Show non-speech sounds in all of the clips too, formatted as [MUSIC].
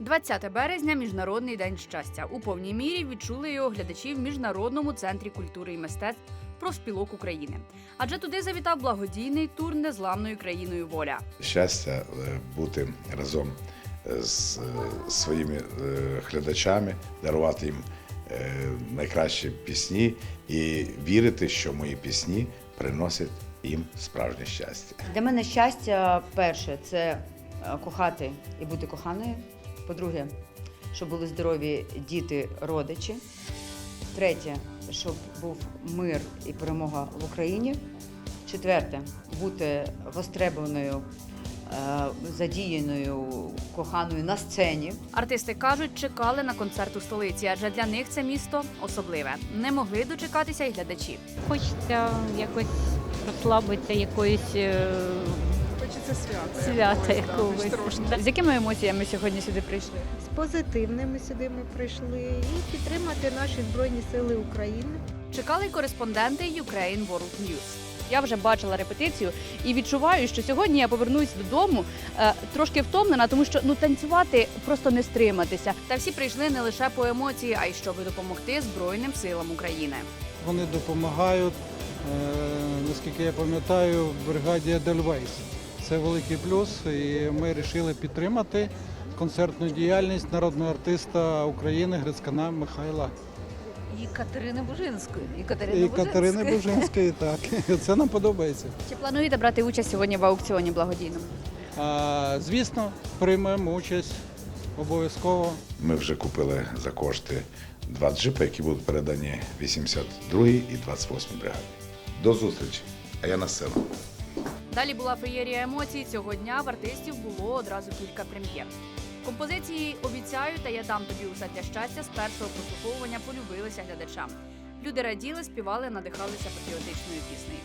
20 березня міжнародний день щастя. У повній мірі відчули його глядачі в міжнародному центрі культури і мистецтв профспілок України. Адже туди завітав благодійний тур незламною країною воля. щастя е, бути разом е, з е, своїми глядачами, дарувати їм найкращі пісні і вірити, що мої пісні приносять їм справжнє щастя. Для мене щастя перше це кохати і бути коханою. По-друге, щоб були здорові діти, родичі. Третє, щоб був мир і перемога в Україні. Четверте, бути востребованою, е, задіяною, коханою на сцені. Артисти кажуть, чекали на концерт у столиці, адже для них це місто особливе. Не могли дочекатися й глядачі. Хочеться якось розслабитися, якоїсь е, Хочеться свята. якогось, трошки. З якими емоціями сьогодні сюди прийшли? З позитивними сюди ми прийшли і підтримати наші Збройні Сили України. Чекали й кореспонденти Ukraine World News. Я вже бачила репетицію і відчуваю, що сьогодні я повернусь додому е, трошки втомлена, тому що ну танцювати просто не стриматися. Та всі прийшли не лише по емоції, а й щоб допомогти Збройним силам України. Вони допомагають, е, наскільки я пам'ятаю, бригаді Едельвейс. Це великий плюс, і ми вирішили підтримати концертну діяльність народного артиста України Грицькана Михайла І Катерини Бужинської. І Катерини, і Катерини Бужинської. [LAUGHS] Так, це нам подобається. Чи плануєте брати участь сьогодні в аукціоні благодійному? А, звісно, приймемо участь обов'язково. Ми вже купили за кошти два джипи, які будуть передані 82-й і 28-й бригаді. До зустрічі! А я на сцену. Далі була феєрія емоцій. Цього дня в артистів було одразу кілька прем'єр. Композиції обіцяю та я дам тобі усе для щастя з першого прослуховування полюбилися глядачам. Люди раділи, співали, надихалися патріотичною піснею.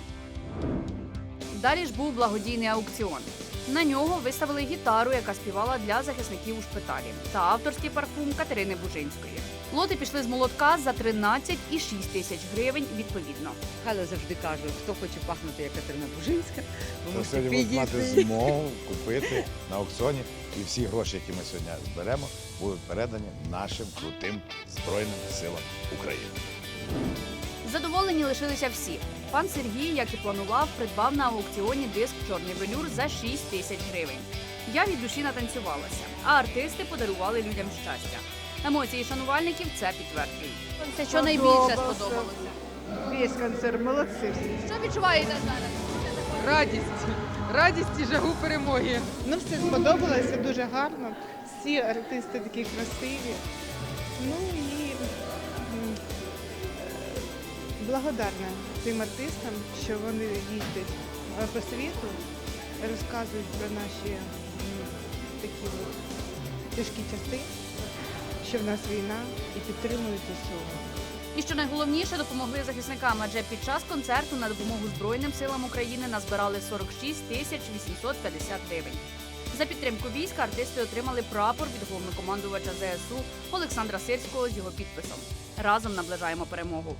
Далі ж був благодійний аукціон. На нього виставили гітару, яка співала для захисників у шпиталі, та авторський парфум Катерини Бужинської. Лоти пішли з молотка за 13 і 6 тисяч гривень відповідно. Михайло завжди каже, хто хоче пахнути як Катерина Бужинська, ви можете будемо мати змогу купити на аукціоні, і всі гроші, які ми сьогодні зберемо, будуть передані нашим крутим Збройним силам України. Задоволені лишилися всі. Пан Сергій, як і планував, придбав на аукціоні диск Чорний велюр за 6 тисяч гривень. Я від душі натанцювалася, а артисти подарували людям щастя. Емоції шанувальників це підтверджують. Це що найбільше сподобалося? Весь концерт, молодці. Що відчуваєте зараз? Радість, радість і жагу перемоги. Ну, все сподобалося, дуже гарно. Всі артисти такі красиві. Ну і благодарна цим артистам, що вони їздять по світу, розказують про наші такі тяжкі часи, що в нас війна, і підтримують ЗСУ. І що найголовніше, допомогли захисникам, адже під час концерту на допомогу Збройним силам України назбирали 46 тисяч 850 гривень. За підтримку війська артисти отримали прапор від головнокомандувача ЗСУ Олександра Сирського з його підписом. Разом наближаємо перемогу.